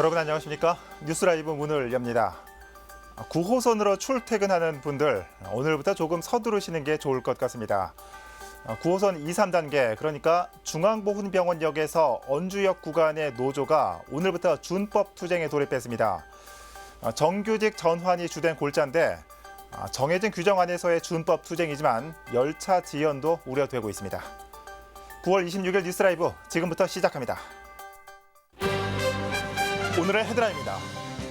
여러분 안녕하십니까? 뉴스라이브 문을 엽니다. 9호선으로 출퇴근하는 분들 오늘부터 조금 서두르시는 게 좋을 것 같습니다. 9호선 2, 3단계 그러니까 중앙보훈병원역에서 언주역 구간의 노조가 오늘부터 준법 투쟁에 돌입했습니다. 정규직 전환이 주된 골자인데 정해진 규정 안에서의 준법 투쟁이지만 열차 지연도 우려되고 있습니다. 9월 26일 뉴스라이브 지금부터 시작합니다. 오늘의 헤드라인입니다.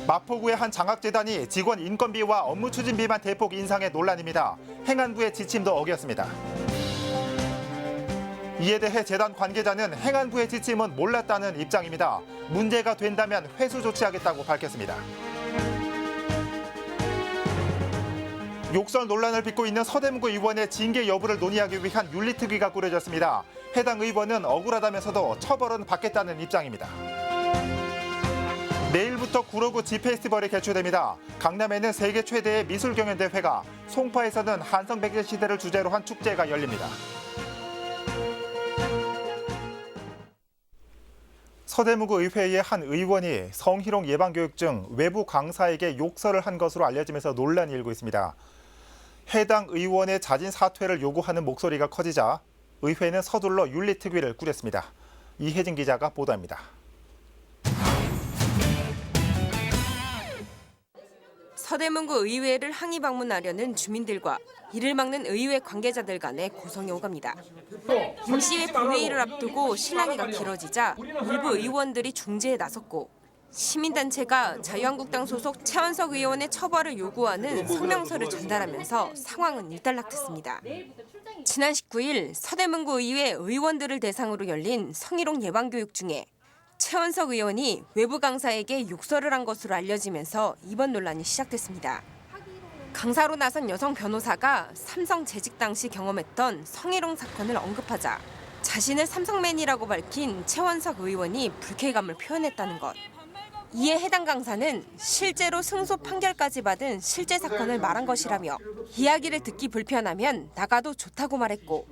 마포구의 한 장학재단이 직원 인건비와 업무 추진비만 대폭 인상해 논란입니다. 행안부의 지침도 어겼습니다. 이에 대해 재단 관계자는 행안부의 지침은 몰랐다는 입장입니다. 문제가 된다면 회수 조치하겠다고 밝혔습니다. 욕설 논란을 빚고 있는 서대문구 의원의 징계 여부를 논의하기 위한 윤리특위가 꾸려졌습니다. 해당 의원은 억울하다면서도 처벌은 받겠다는 입장입니다. 내일부터 구로구 지페스티벌이 개최됩니다. 강남에는 세계 최대의 미술 경연 대회가, 송파에서는 한성백제 시대를 주제로 한 축제가 열립니다. 서대문구 의회의 한 의원이 성희롱 예방교육증 외부 강사에게 욕설을 한 것으로 알려지면서 논란이 일고 있습니다. 해당 의원의 자진 사퇴를 요구하는 목소리가 커지자 의회는 서둘러 윤리특위를 꾸렸습니다. 이혜진 기자가 보도합니다. 서대문구 의회를 항의 방문하려는 주민들과 이를 막는 의회 관계자들 간의 고성이 오갑니다. 임시회 본회의를 앞두고 실랑이가 길어지자 일부 의원들이 중재에 나섰고 시민단체가 자유한국당 소속 최원석 의원의 처벌을 요구하는 성명서를 전달하면서 상황은 일단락됐습니다. 지난 19일 서대문구 의회 의원들을 대상으로 열린 성희롱 예방교육 중에 최원석 의원이 외부 강사에게 욕설을 한 것으로 알려지면서 이번 논란이 시작됐습니다. 강사로 나선 여성 변호사가 삼성 재직 당시 경험했던 성희롱 사건을 언급하자 자신을 삼성맨이라고 밝힌 최원석 의원이 불쾌감을 표현했다는 것. 이에 해당 강사는 실제로 승소 판결까지 받은 실제 사건을 말한 것이라며 이야기를 듣기 불편하면 나가도 좋다고 말했고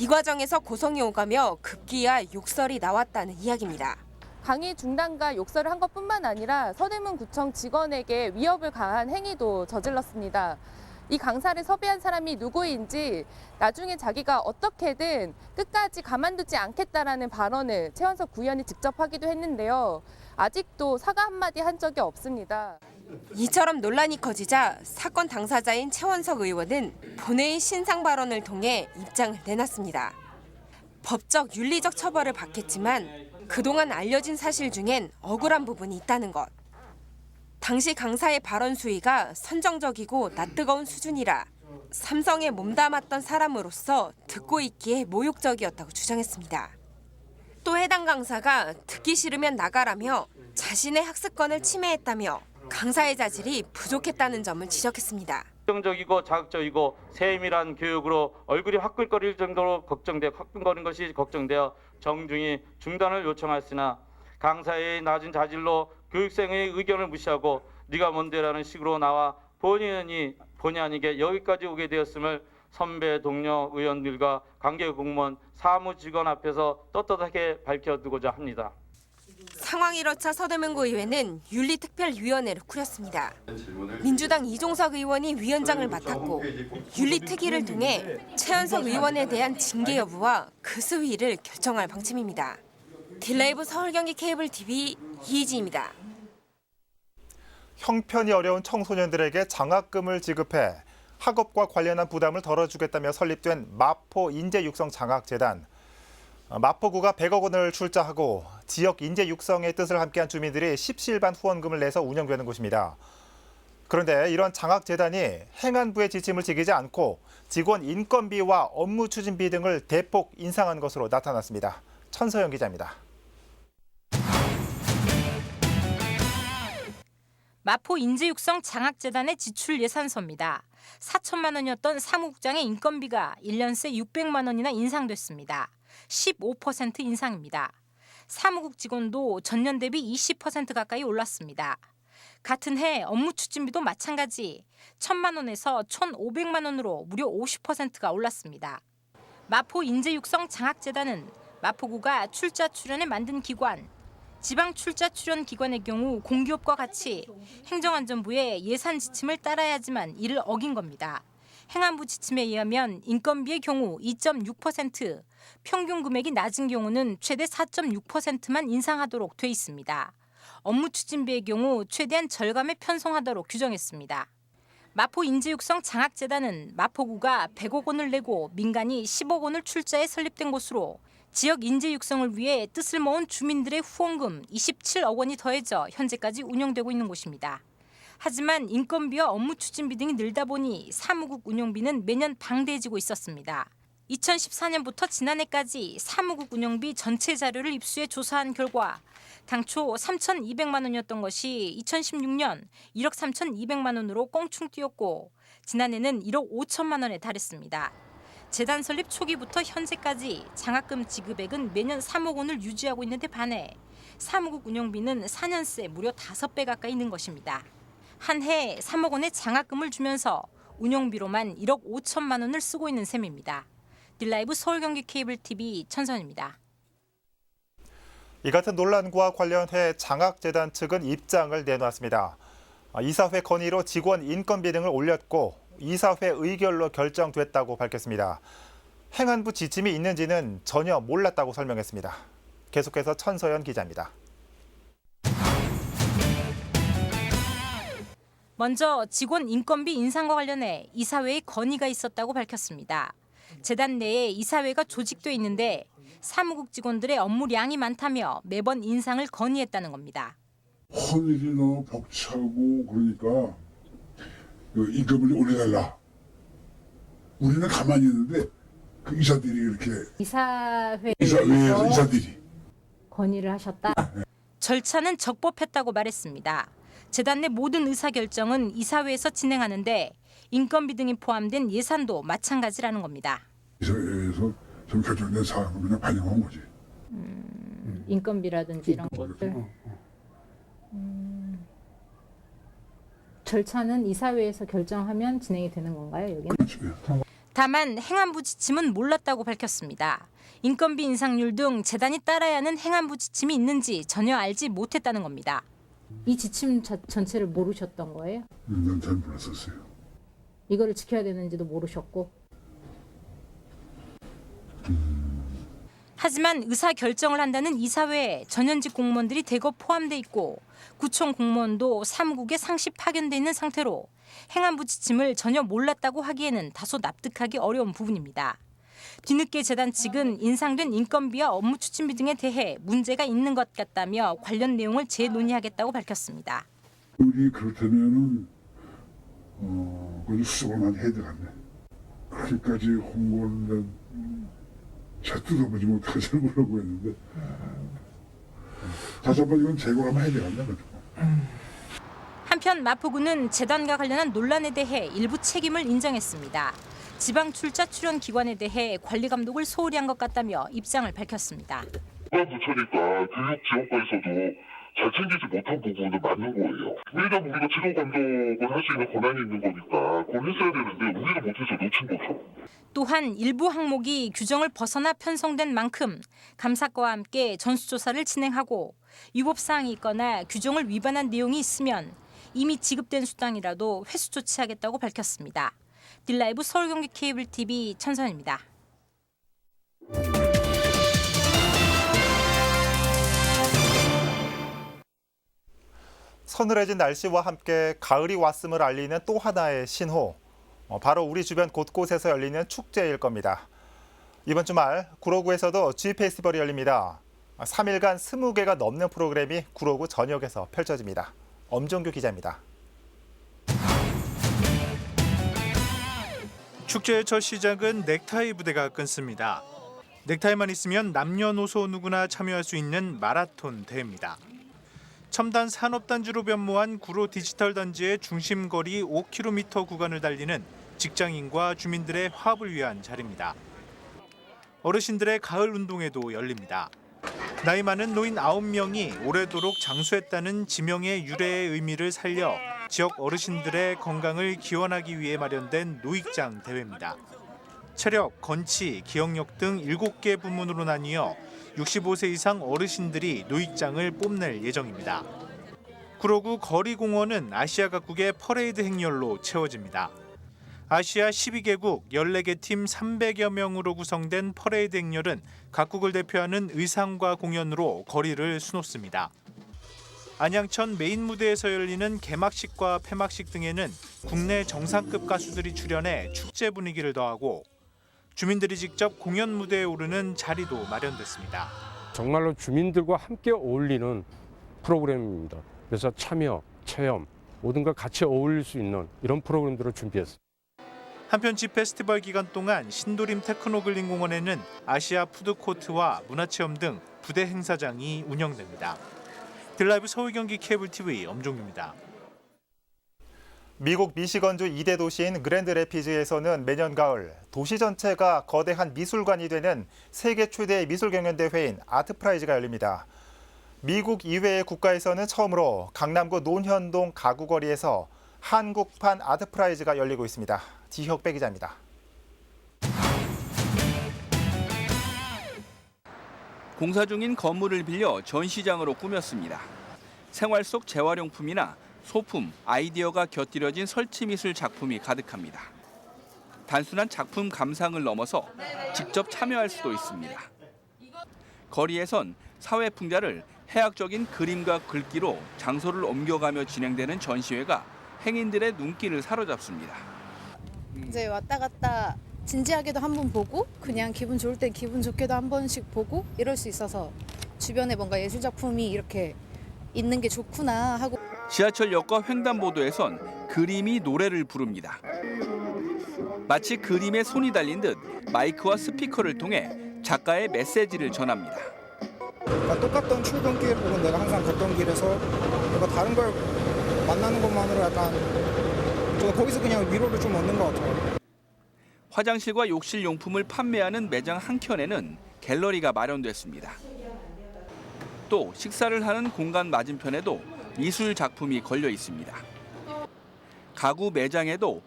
이 과정에서 고성이 오가며 급기야 욕설이 나왔다는 이야기입니다. 강의 중단과 욕설을 한 것뿐만 아니라 서대문구청 직원에게 위협을 가한 행위도 저질렀습니다. 이 강사를 섭외한 사람이 누구인지 나중에 자기가 어떻게든 끝까지 가만두지 않겠다라는 발언을 최원석 구의원이 직접 하기도 했는데요. 아직도 사과 한마디 한 적이 없습니다. 이처럼 논란이 커지자 사건 당사자인 최원석 의원은 본회의 신상 발언을 통해 입장을 내놨습니다. 법적 윤리적 처벌을 받겠지만 그동안 알려진 사실 중엔 억울한 부분이 있다는 것. 당시 강사의 발언 수위가 선정적이고 낯뜨거운 수준이라 삼성에 몸담았던 사람으로서 듣고 있기에 모욕적이었다고 주장했습니다. 또 해당 강사가 듣기 싫으면 나가라며 자신의 학습권을 침해했다며 강사의 자질이 부족했다는 점을 지적했습니다. 긍정적이고 자극적이고 세밀한 교육으로 얼굴이 화끈거릴 정도로 걱정돼 화끈거리는 것이 걱정되어 정중히 중단을 요청했으나 강사의 낮은 자질로 교육생의 의견을 무시하고 네가 뭔데라는 식으로 나와 본인이 본의 아니게 여기까지 오게 되었음을 선배 동료 의원들과 관계 공무원 사무 직원 앞에서 떳떳하게 밝혀두고자 합니다. 상황이 이렇자 서대문구 의회는 윤리특별위원회를 꾸렸습니다. 민주당 이종석 의원이 위원장을 맡았고 윤리특위를 통해 최현석 의원에 대한 징계 여부와 그 수위를 결정할 방침입니다. 딜레이브 서울경기 케이블 TV 이희지입니다. 형편이 어려운 청소년들에게 장학금을 지급해 학업과 관련한 부담을 덜어주겠다며 설립된 마포 인재 육성 장학재단. 어, 마포구가 100억 원을 출자하고 지역 인재 육성의 뜻을 함께한 주민들이 십시일반 후원금을 내서 운영되는 곳입니다. 그런데 이런 장학재단이 행안부의 지침을 지키지 않고 직원 인건비와 업무 추진비 등을 대폭 인상한 것으로 나타났습니다. 천서영 기자입니다. 마포 인재육성 장학재단의 지출 예산서입니다. 4천만 원이었던 사무국장의 인건비가 1년 새 600만 원이나 인상됐습니다. 15% 인상입니다. 사무국 직원도 전년 대비 20% 가까이 올랐습니다. 같은 해 업무 추진비도 마찬가지 1천만 원에서 1,500만 원으로 무려 50%가 올랐습니다. 마포 인재육성 장학재단은 마포구가 출자 출연에 만든 기관 지방 출자 출연 기관의 경우 공기업과 같이 행정안전부의 예산 지침을 따라야지만 이를 어긴 겁니다. 행안부 지침에 의하면 인건비의 경우 2.6%, 평균 금액이 낮은 경우는 최대 4.6%만 인상하도록 돼 있습니다. 업무 추진비의 경우 최대한 절감에 편성하도록 규정했습니다. 마포 인재육성 장학재단은 마포구가 100억 원을 내고 민간이 10억 원을 출자해 설립된 곳으로 지역 인재 육성을 위해 뜻을 모은 주민들의 후원금 27억 원이 더해져 현재까지 운영되고 있는 곳입니다. 하지만 인건비와 업무 추진비 등이 늘다 보니 사무국 운영비는 매년 방대해지고 있었습니다. 2014년부터 지난해까지 사무국 운영비 전체 자료를 입수해 조사한 결과 당초 3,200만 원이었던 것이 2016년 1억 3,200만 원으로 껑충 뛰었고 지난해는 1억 5천만 원에 달했습니다. 재단 설립 초기부터 현재까지 장학금 지급액은 매년 3억 원을 유지하고 있는 데 반해 사무국 운영비는 4년 새 무려 5배 가까이 는 것입니다. 한 해 3억 원의 장학금을 주면서 운영비로만 1억 5천만 원을 쓰고 있는 셈입니다. 딜라이브 서울경기 케이블 TV 천선입니다. 이 같은 논란과 관련해 장학재단 측은 입장을 내놓았습니다. 아, 이사회 건의로 직원 인건비 등을 올렸고 이사회 의결로 결정됐다고 밝혔습니다. 행안부 지침이 있는지는 전혀 몰랐다고 설명했습니다. 계속해서 천서연 기자입니다. 먼저 직원 인건비 인상과 관련해 이사회의 건의가 있었다고 밝혔습니다. 재단 내에 이사회가 조직돼 있는데 사무국 직원들의 업무량이 많다며 매번 인상을 건의했다는 겁니다. 헌일이 너무 벅차고 그러니까 그 임금을 올려달라. 우리는 가만히 있는데 그 이사들이 이렇게 이사회에서 이사회에서 이사들이 건의를 하셨다. 절차는 적법했다고 말했습니다. 재단 내 모든 의사결정은 이사회에서 진행하는데 인건비 등이 포함된 예산도 마찬가지라는 겁니다. 이사회에서 좀 결정된 사항을 그냥 반영한 거지. 인건비라든지 이런 것들. 음, 절차는 이사회에서 결정하면 진행이 되는 건가요, 여기는? 그렇지. 다만 행안부 지침은 몰랐다고 밝혔습니다. 인건비 인상률 등 재단이 따라야 하는 행안부 지침이 있는지 전혀 알지 못했다는 겁니다. 이 지침 자, 전체를 모르셨던 거예요? 난잘 몰랐었어요. 이거를 지켜야 되는지도 모르셨고. 하지만 의사 결정을 한다는 이사회에 전현직 공무원들이 대거 포함돼 있고 구청 공무원도 사무국에 상시 파견돼 있는 상태로 행안부 지침을 전혀 몰랐다고 하기에는 다소 납득하기 어려운 부분입니다. 뒤늦게 재단 측은 인상된 인건비와 업무 추진비 등에 대해 문제가 있는 것 같다며 관련 내용을 재논의하겠다고 밝혔습니다. 우리 그렇다면은 어 그걸 수정을 많이 해야 되겠네. 그렇게까지 홍보를 잘 뜯어보지 못하고 뭐라고 했는데 다시 한번 이건 재고를 한번 해야 되겠네. 그래도. 한편 마포구는 재단과 관련한 논란에 대해 일부 책임을 인정했습니다. 지방 출자 출연 기관에 대해 관리 감독을 소홀히 한 것 같다며 입장을 밝혔습니다. 부처니까 교육 지원과에서도 잘 챙기지 못한 부분은 맞는 거예요. 왜냐면 우리가 지도 감독을 할 수 있는 권한이 있는 거니까 그걸 했어야 되는데 우리가 못해서 놓친 거죠. 또한 일부 항목이 규정을 벗어나 편성된 만큼 감사과와 함께 전수조사를 진행하고 위법 사항이 있거나 규정을 위반한 내용이 있으면 이미 지급된 수당이라도 회수 조치하겠다고 밝혔습니다. 딜라이브 서울 경기 케이블 TV 천선입니다. 서늘해진 날씨와 함께 가을이 왔음을 알리는 또 하나의 신호. 어, 바로 우리 주변 곳곳에서 열리는 축제일 겁니다. 이번 주말 구로구에서도 G 페스티벌이 열립니다. 3일간 20개가 넘는 프로그램이 구로구 전역에서 펼쳐집니다. 엄정규 기자입니다. 축제의 첫 시작은 넥타이 부대가 끊습니다. 넥타이만 있으면 남녀노소 누구나 참여할 수 있는 마라톤 대회입니다. 첨단 산업단지로 변모한 구로 디지털 단지의 중심거리 5km 구간을 달리는 직장인과 주민들의 화합을 위한 자리입니다. 어르신들의 가을 운동회도 열립니다. 나이 많은 노인 9명이 오래도록 장수했다는 지명의 유래의 의미를 살려 지역 어르신들의 건강을 기원하기 위해 마련된 노익장 대회입니다. 체력, 건치, 기억력 등 7개 부문으로 나뉘어 65세 이상 어르신들이 노익장을 뽐낼 예정입니다. 구로구 거리공원은 아시아 각국의 퍼레이드 행렬로 채워집니다. 아시아 12개국 14개 팀 300여 명으로 구성된 퍼레이드 행렬은 각국을 대표하는 의상과 공연으로 거리를 수놓습니다. 안양천 메인 무대에서 열리는 개막식과 폐막식 등에는 국내 정상급 가수들이 출연해 축제 분위기를 더하고 주민들이 직접 공연 무대에 오르는 자리도 마련됐습니다. 정말로 주민들과 함께 어울리는 프로그램입니다. 그래서 참여, 체험 모든 걸 같이 어울릴 수 있는 이런 프로그램들을 준비했습니다. 한편 집 페스티벌 기간 동안 신도림 테크노글린 공원에는 아시아 푸드코트와 문화체험 등 부대 행사장이 운영됩니다. 딜라이브 서울 경기 케이블 TV 엄종규입니다. 미국 미시건주 2대 도시인 그랜드 레피즈에서는 매년 가을 도시 전체가 거대한 미술관이 되는 세계 최대의 미술 경연 대회인 아트 프라이즈가 열립니다. 미국 이외의 국가에서는 처음으로 강남구 논현동 가구거리에서 한국판 아트 프라이즈가 열리고 있습니다. 지혁배 기자입니다. 공사 중인 건물을 빌려 전시장으로 꾸몄습니다. 생활 속 재활용품이나 소품, 아이디어가 곁들여진 설치 미술 작품이 가득합니다. 단순한 작품 감상을 넘어서 직접 참여할 수도 있습니다. 거리에선 사회 풍자를 해학적인 그림과 글귀로 장소를 옮겨가며 진행되는 전시회가 행인들의 눈길을 사로잡습니다. 이제 왔다 갔다 진지하게도 한 번 보고 그냥 기분 좋을 땐 기분 좋게도 한 번씩 보고 이럴 수 있어서 주변에 뭔가 예술 작품이 이렇게 있는 게 좋구나 하고 지하철역과 횡단보도에선 그림이 노래를 부릅니다. 마치 그림에 손이 달린 듯 마이크와 스피커를 통해 작가의 메시지를 전합니다. 그러니까 똑같던 출근길 혹은 내가 항상 걷던 길에서 뭔가 다른 걸 만나는 것만으로 약간 좀 거기서 그냥 위로를 좀 얻는 것 같아요. 화장실과 욕실 용품을 판매하는 매장 한켠에는 갤러리가 마련됐습니다. 또 식사를 하는 공간 맞은편에도 미술 작품이 걸려 있습니다. 가구 매장에도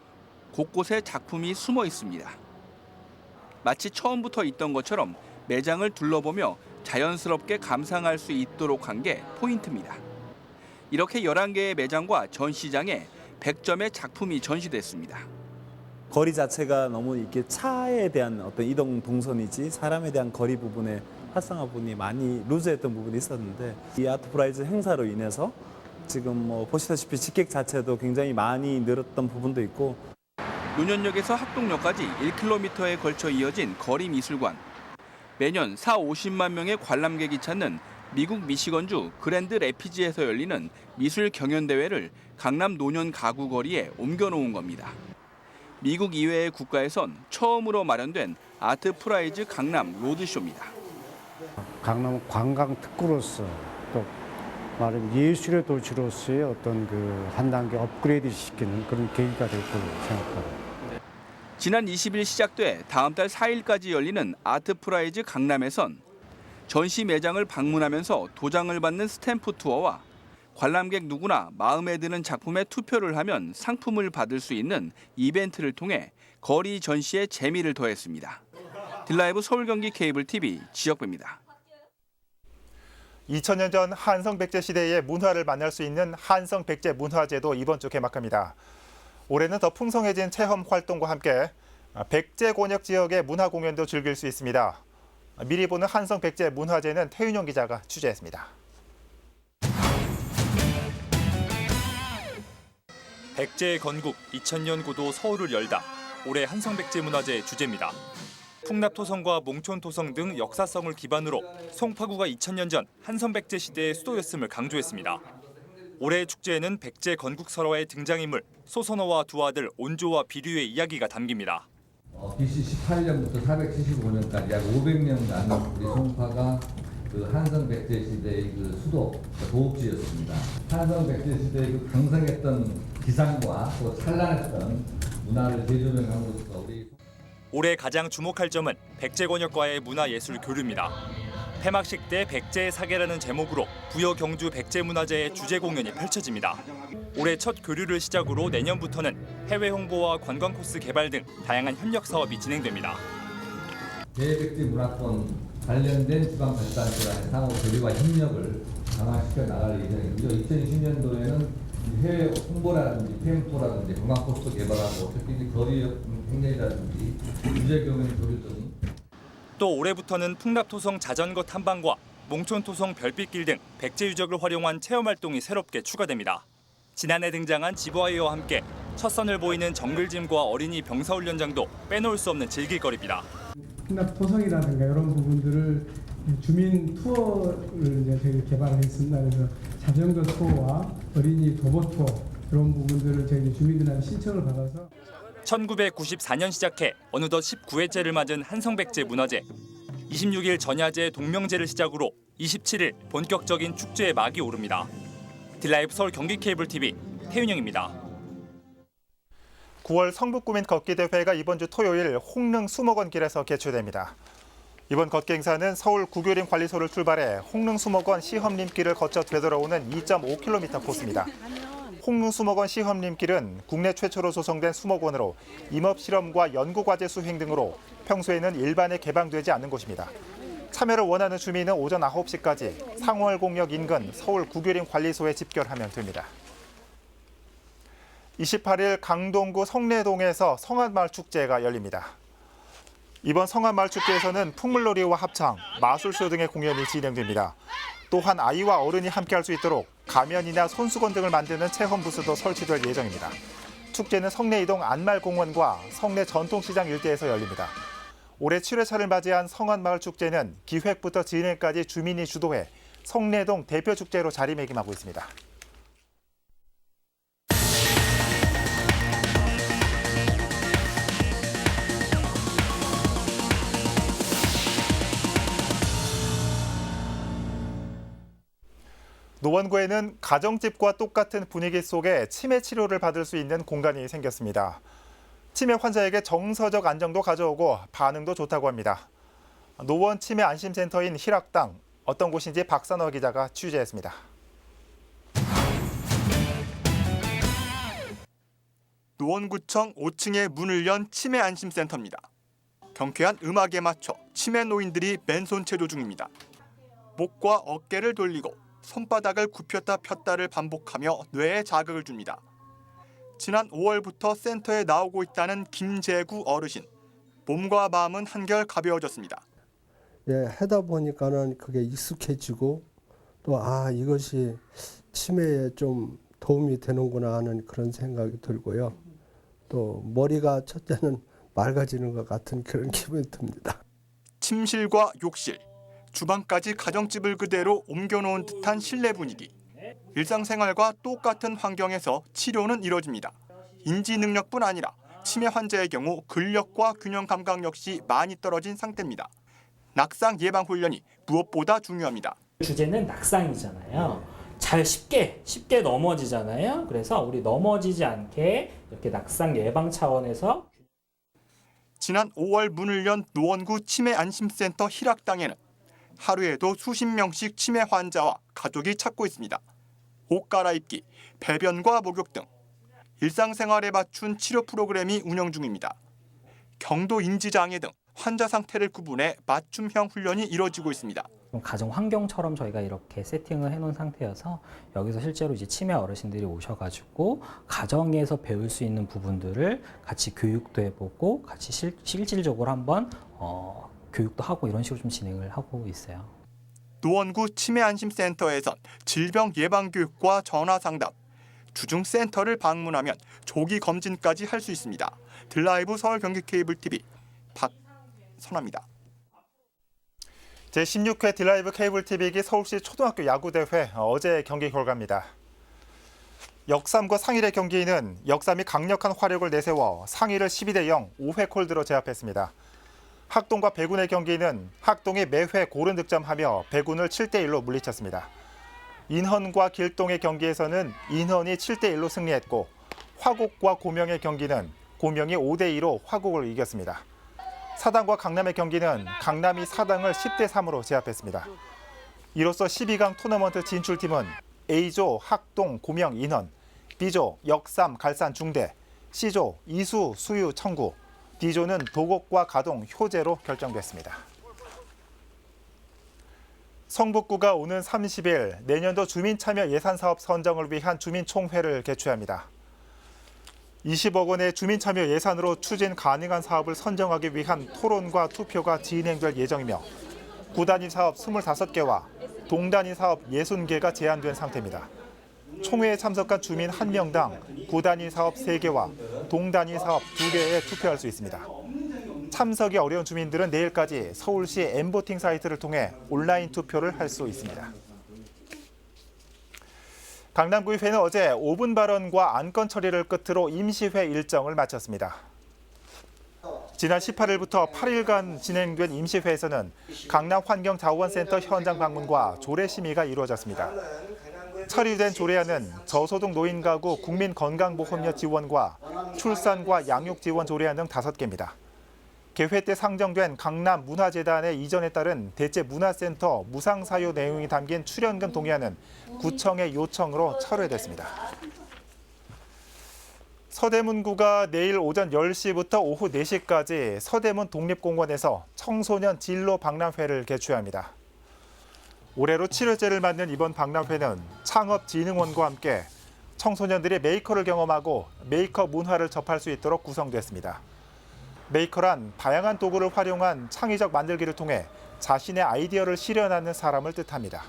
곳곳에 작품이 숨어 있습니다. 마치 처음부터 있던 것처럼 매장을 둘러보며 자연스럽게 감상할 수 있도록 한 게 포인트입니다. 이렇게 11개의 매장과 전시장에 100점의 작품이 전시됐습니다. 거리 자체가 너무 이렇게 차에 대한 어떤 이동 동선이지 사람에 대한 거리 부분에 활성화 부분이 많이 루즈했던 부분이 있었는데 이 아트 프라이즈 행사로 인해서 지금 뭐 보시다시피 직객 자체도 굉장히 많이 늘었던 부분도 있고 논현역에서 학동역까지 1km에 걸쳐 이어진 거리 미술관. 매년 4, 50만 명의 관람객이 찾는 미국 미시건주 그랜드 레피지에서 열리는 미술 경연 대회를 강남 논현 가구 거리에 옮겨놓은 겁니다. 미국 이외의 국가에선 처음으로 마련된 아트 프라이즈 강남 로드쇼입니다. 강남 관광 특구로서 또 말은 예술의 도시로서의 어떤 그 한 단계 업그레이드 시키는 그런 계기가 될 거로 생각합니다. 지난 20일 시작돼 다음 달 4일까지 열리는 아트 프라이즈 강남에선 전시 매장을 방문하면서 도장을 받는 스탬프 투어와 관람객 누구나 마음에 드는 작품에 투표를 하면 상품을 받을 수 있는 이벤트를 통해 거리 전시에 재미를 더했습니다. 딜라이브 서울 경기 케이블 TV 지역배입니다. 2000년 전 한성 백제 시대의 문화를 만날 수 있는 한성 백제 문화제도 이번 주 개막합니다. 올해는 더 풍성해진 체험 활동과 함께 백제 권역 지역의 문화 공연도 즐길 수 있습니다. 미리 보는 한성 백제 문화제는 태윤용 기자가 취재했습니다. 백제의 건국 2000년 고도 서울을 열다 올해 한성백제문화제 주제입니다. 풍납토성과 몽촌토성 등 역사성을 기반으로 송파구가 2000년 전 한성백제 시대의 수도였음을 강조했습니다. 올해의 축제에는 백제 건국 설화의 등장인물 소선호와 두 아들 온조와 비류의 이야기가 담깁니다. BC 18년부터 475년까지 약 500년간 우리 송파가 그 한성 백제 시대의 그 수도 도읍지였습니다. 한성 백제 시대의 그 강성했던 기상과 또 찬란했던 문화를 재조명함으로써 우리 올해 가장 주목할 점은 백제 권역과의 문화예술 교류입니다. 폐막식 때 백제의 사계라는 제목으로 부여 경주 백제문화제의 주제 공연이 펼쳐집니다. 올해 첫 교류를 시작으로 내년부터는 해외 홍보와 관광 코스 개발 등 다양한 협력 사업이 진행됩니다. 대백제 문화권 관련된 지방자치단체 간의 상호 교류와 협력을 강화시켜 나갈 예정이고요. 2020년도에는 해외 홍보라든지 PM포라든지 관광 코스도 개발하고 특히 거리 행렬이라든지 유제 경영 교류 등이 또 올해부터는 풍납토성 자전거 탐방과 몽촌토성 별빛길 등 백제 유적을 활용한 체험 활동이 새롭게 추가됩니다. 지난해 등장한 지브와이어와 함께 첫 선을 보이는 정글짐과 어린이 병사훈련장도 빼놓을 수 없는 즐길거리입니다. 풍납 토성이라든가 이런 부분들을 주민 투어를 이제 저희 개발을 했습니다. 그래서 자전거 투어와 어린이 도보 투어 이런 부분들을 저희 주민들한테 신청을 받아서 1994년 시작해 어느덧 19회째를 맞은 한성백제 문화제. 26일 전야제 동명제를 시작으로 27일 본격적인 축제의 막이 오릅니다. 딜라이브 서울 경기 케이블 TV 태윤영입니다. 9월 성북구민 걷기 대회가 이번 주 토요일 홍릉 수목원 길에서 개최됩니다. 이번 걷기 행사는 서울 구교림 관리소를 출발해 홍릉 수목원 시험림길을 거쳐 되돌아오는 2.5km 코스입니다. 홍릉 수목원 시험림길은 국내 최초로 조성된 수목원으로 임업 실험과 연구 과제 수행 등으로 평소에는 일반에 개방되지 않는 곳입니다. 참여를 원하는 주민은 오전 9시까지 상월공역 인근 서울 구교림 관리소에 집결하면 됩니다. 28일 강동구 성내동에서 성안마을 축제가 열립니다. 이번 성안마을 축제에서는 풍물놀이와 합창, 마술쇼 등의 공연이 진행됩니다. 또한 아이와 어른이 함께할 수 있도록 가면이나 손수건 등을 만드는 체험 부스도 설치될 예정입니다. 축제는 성내 이동 안말공원과 성내 전통시장 일대에서 열립니다. 올해 7회차를 맞이한 성안마을 축제는 기획부터 진행까지 주민이 주도해 성내동 대표 축제로 자리매김하고 있습니다. 노원구에는 가정집과 똑같은 분위기 속에 치매 치료를 받을 수 있는 공간이 생겼습니다. 치매 환자에게 정서적 안정도 가져오고 반응도 좋다고 합니다. 노원 치매 안심센터인 희락당 어떤 곳인지 박산호 기자가 취재했습니다. 노원구청 5층에 문을 연 치매 안심센터입니다. 경쾌한 음악에 맞춰 치매 노인들이 맨손 체조 중입니다. 목과 어깨를 돌리고 손바닥을 굽혔다 폈다를 반복하며 뇌에 자극을 줍니다. 지난 5월부터 센터에 나오고 있다는 김재구 어르신. 몸과 마음은 한결 가벼워졌습니다. 예, 하다 보니까는 그게 익숙해지고 또 아, 이것이 치매에 좀 도움이 되는구나 하는 그런 생각이 들고요. 또 머리가 첫째는 맑아지는 것 같은 그런 기분이 듭니다. 침실과 욕실, 주방까지 가정집을 그대로 옮겨놓은 듯한 실내 분위기. 일상생활과 똑같은 환경에서 치료는 이뤄집니다. 인지 능력뿐 아니라 치매 환자의 경우 근력과 균형 감각 역시 많이 떨어진 상태입니다. 낙상 예방 훈련이 무엇보다 중요합니다. 주제는 낙상이잖아요. 잘 쉽게 쉽게 넘어지잖아요. 그래서 우리 넘어지지 않게 이렇게 낙상 예방 차원에서 지난 5월 문을 연 노원구 치매 안심센터 희락당에는 하루에도 수십 명씩 치매 환자와 가족이 찾고 있습니다. 옷 갈아입기, 배변과 목욕 등 일상생활에 맞춘 치료 프로그램이 운영 중입니다. 경도 인지 장애 등 환자 상태를 구분해 맞춤형 훈련이 이뤄지고 있습니다. 가정 환경처럼 저희가 이렇게 세팅을 해놓은 상태여서 여기서 실제로 이제 치매 어르신들이 오셔가지고 가정에서 배울 수 있는 부분들을 같이 교육도 해보고 같이 실, 실질적으로 한번 어, 교육도 하고 이런 식으로 좀 진행을 하고 있어요. 노원구 치매안심센터에선 질병 예방 교육과 전화 상담, 주중 센터를 방문하면 조기 검진까지 할 수 있습니다. 드라이브 서울 경기 케이블 TV 박선아입니다. 제16회 딜라이브 케이블 TV기 서울시 초등학교 야구대회 어제 경기 결과입니다. 역삼과 상일의 경기는 역삼이 강력한 화력을 내세워 상일을 12대 0 5회 콜드로 제압했습니다. 학동과 배군의 경기는 학동이 매회 고른 득점하며 배군을 7대 1로 물리쳤습니다. 인헌과 길동의 경기에서는 인헌이 7대 1로 승리했고 화곡과 고명의 경기는 고명이 5대 2로 화곡을 이겼습니다. 사당과 강남의 경기는 강남이 사당을 10대 3으로 제압했습니다. 이로써 12강 토너먼트 진출팀은 A조 학동, 고명, 인헌, B조 역삼, 갈산, 중대, C조 이수, 수유, 청구, D조는 도곡과 가동, 효재로 결정됐습니다. 성북구가 오는 30일 내년도 주민참여 예산사업 선정을 위한 주민총회를 개최합니다. 20억 원의 주민참여 예산으로 추진 가능한 사업을 선정하기 위한 토론과 투표가 진행될 예정이며 구단위 사업 25개와 동단위 사업 60개가 제한된 상태입니다. 총회에 참석한 주민 1명당 구단위 사업 3개와 동단위 사업 2개에 투표할 수 있습니다. 참석이 어려운 주민들은 내일까지 서울시 엠보팅 사이트를 통해 온라인 투표를 할 수 있습니다. 강남구의회는 어제 5분 발언과 안건 처리를 끝으로 임시회 일정을 마쳤습니다. 지난 18일부터 8일간 진행된 임시회에서는 강남 환경자원센터 현장 방문과 조례 심의가 이루어졌습니다. 처리된 조례안은 저소득 노인 가구 국민 건강보험료 지원과 출산과 양육 지원 조례안 등 5개입니다. 개회 때 상정된 강남 문화재단의 이전에 따른 대체 문화센터 무상 사유 내용이 담긴 출연금 동의안은 구청의 요청으로 철회됐습니다. 서대문구가 내일 오전 10시부터 오후 4시까지 서대문 독립공원에서 청소년 진로 박람회를 개최합니다. 올해로 7회째를 맞는 이번 박람회는 창업진흥원과 함께 청소년들이 메이커를 경험하고 메이커 문화를 접할 수 있도록 구성됐습니다. 메이커란 다양한 도구를 활용한 창의적 만들기를 통해 자신의 아이디어를 실현하는 사람을 뜻합니다.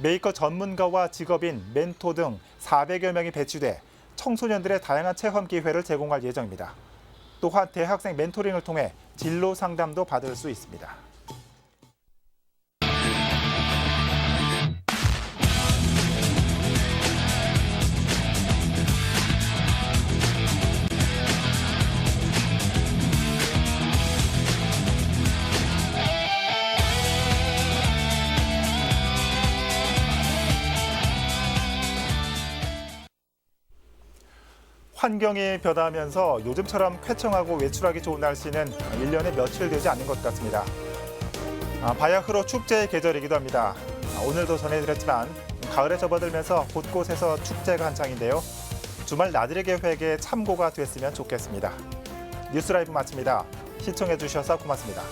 메이커 전문가와 직업인, 멘토 등 400여 명이 배치돼 청소년들의 다양한 체험 기회를 제공할 예정입니다. 또한 대학생 멘토링을 통해 진로 상담도 받을 수 있습니다. 환경이 변화하면서 요즘처럼 쾌청하고 외출하기 좋은 날씨는 1년에 며칠 되지 않는 것 같습니다. 아, 바야흐로 축제의 계절이기도 합니다. 아, 오늘도 전해드렸지만 가을에 접어들면서 곳곳에서 축제가 한창인데요. 주말 나들이 계획에 참고가 됐으면 좋겠습니다. 뉴스라이브 마칩니다. 시청해주셔서 고맙습니다.